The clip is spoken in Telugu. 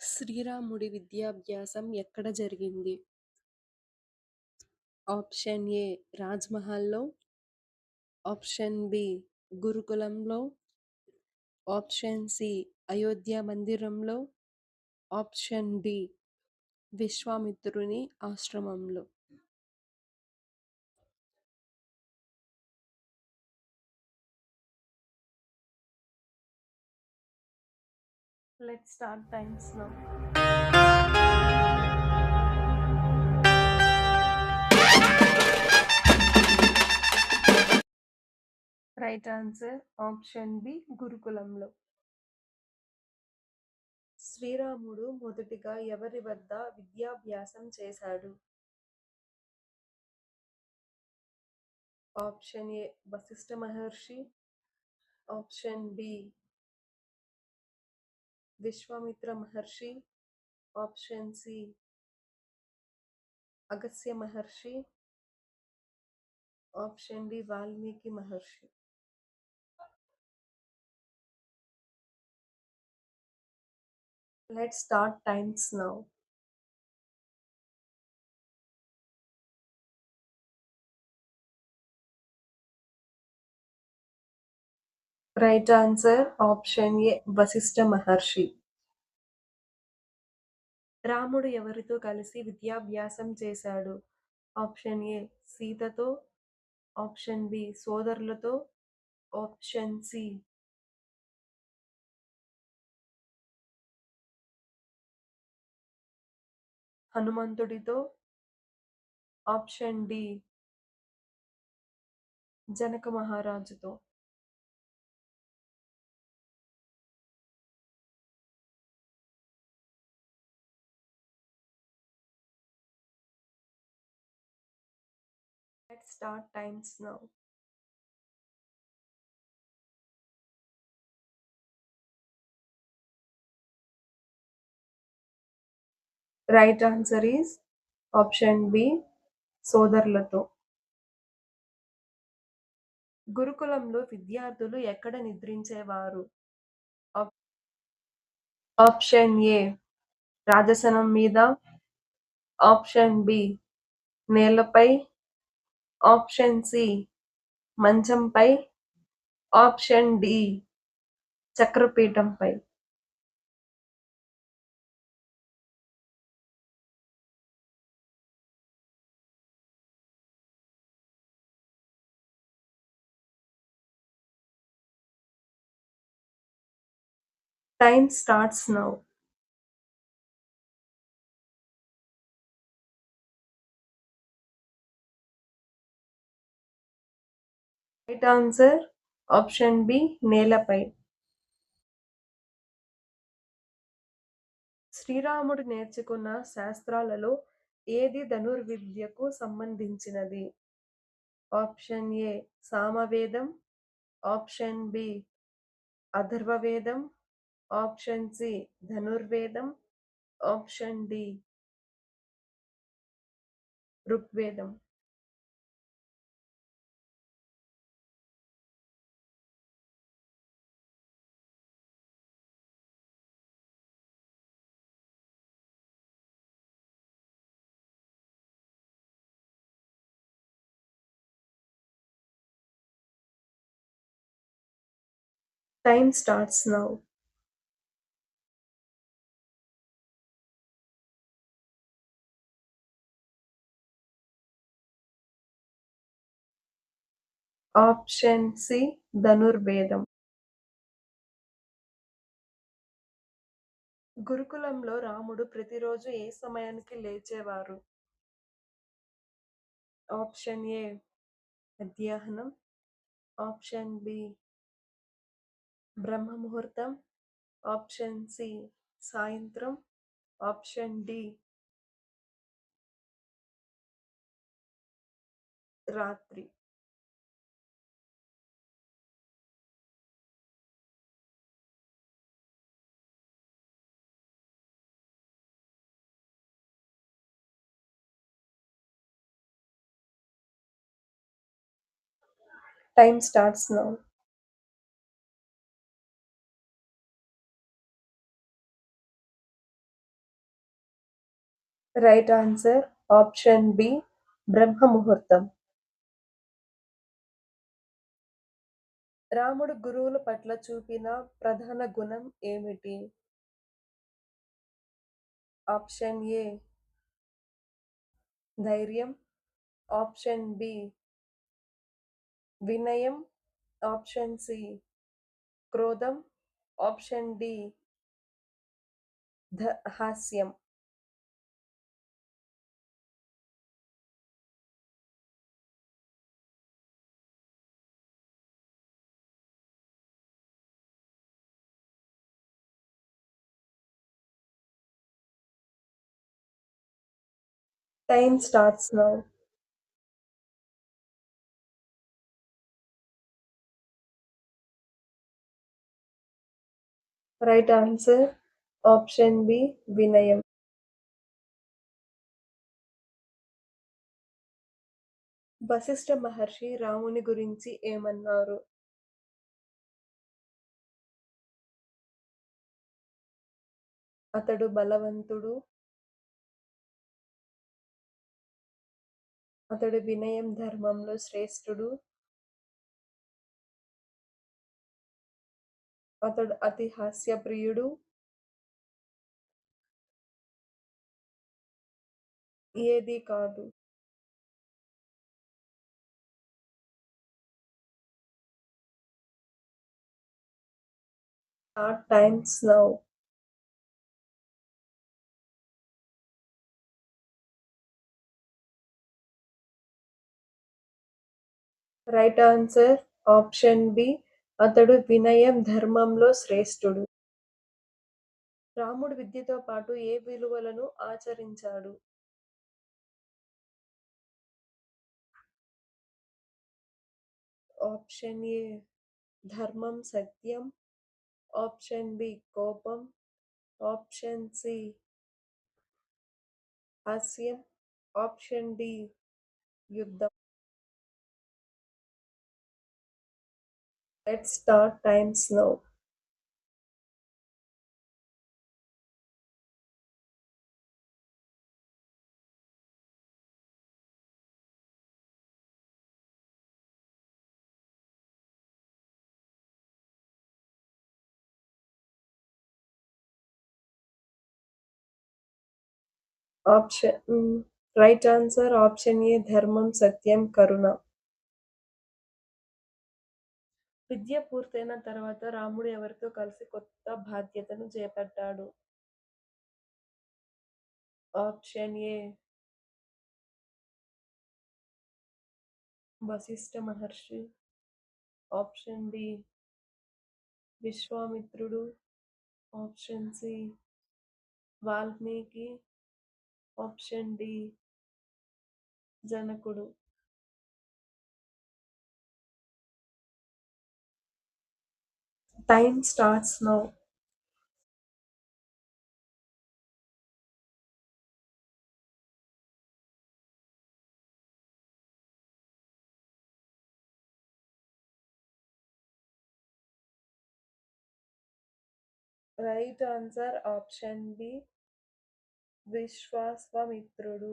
శ్రీరాముడి విద్యాభ్యాసం ఎక్కడ జరిగింది? ఆప్షన్ ఏ రాజ్‌మహల్‌లో, ఆప్షన్ బి గురుకులంలో, ఆప్షన్ సి అయోధ్య మందిరంలో, ఆప్షన్ డి విశ్వామిత్రుని ఆశ్రమంలో. లెట్ స్టార్ట్ టైమ్స్లో now. Right answer option B గురుకులంలో. శ్రీరాముడు మొదటిగా ఎవరి వద్ద విద్యాభ్యాసం చేశాడు? Option A Vashishtha Maharshi, option B Vishwamitra Maharshi, option C Agastya Maharshi, option D Valmiki Maharshi. Let's start times now. Right answer option A Vashishtha Maharshi. రాముడు ఎవరితో కలిసి విద్యాభ్యాసం చేశాడు? ఆప్షన్ ఏ సీతతో, ఆప్షన్ బి సోదరులతో, ఆప్షన్ సి హనుమంతుడితో, ఆప్షన్ డి జనక మహారాజుతో. Start times now. Right answer is option B సోదరులతో. గురుకులంలో విద్యార్థులు ఎక్కడ నిద్రించేవారు? ఆప్ ఆప్షన్ ఏ రాజసనం మీద, ఆప్షన్ బి నేలపై, ఆప్షన్ సి మంచంపై, ఆప్షన్ డి చక్రపీఠంపై. Time starts now. Right answer option B నేలపై. శ్రీరాముడు నేర్చుకున్న శాస్త్రాలలో ఏది ధనుర్విద్యకు సంబంధించినది? ఆప్షన్ ఏ సామవేదం, ఆప్షన్ బి అథర్వవేదం, ఆప్షన్ సి ధనుర్వేదం, ఆప్షన్ డి ఋగ్వేదం. Time starts now. Option C ధనుర్వేదం. గురుకులంలో రాముడు ప్రతిరోజు ఏ సమయానికి లేచేవారు? ఆప్షన్ ఏ మధ్యాహ్నం, ఆప్షన్ బి బ్రహ్మ ముహూర్తం, ఆప్షన్ సి సాయంత్రం, ఆప్షన్ డి రాత్రి. Time starts now. Right answer option B బ్రహ్మ ముహూర్తం రాముడు గురువుల పట్ల చూపిన ప్రధాన గుణం ఏమిటి? ఆప్షన్ ఏ ధైర్యం. ఆప్షన్ బి వినయం. ఆప్షన్ సి క్రోధం. ఆప్షన్ డి హాస్యం. Time starts now. Right answer option B వినయం. వశిష్ఠ మహర్షి రాముని గురించి ఏమన్నారు? అతడు బలవంతుడు అతడు వినయం ధర్మంలో శ్రేష్ఠుడు. అతడు అతి హాస్యప్రియుడు. ఏది కాదు. Start times now right answer option B అతడు వినయం ధర్మంలో శ్రేష్ఠుడు. రాముడు విద్యతో పాటు ఏ విలువలను ఆచరించాడు? ఆప్షన్ ఏ ధర్మం సత్యం. ఆప్షన్ బి కోపం. ఆప్షన్ సి హాస్యం. ఆప్షన్ డి యుద్ధం. Let start times now option right answer option A ధర్మం సత్యం కరుణ విద్య పూర్తయిన తర్వాత రాముడు ఎవరితో కలిసి కొత్త బాధ్యతను చేపట్టాడు? Option A. Vashishtha Maharshi. Option B. విశ్వామిత్రుడు. Option C. Valmiki. Option D. జనకుడు. Time starts now right answer option B విశ్వాసమిత్రుడు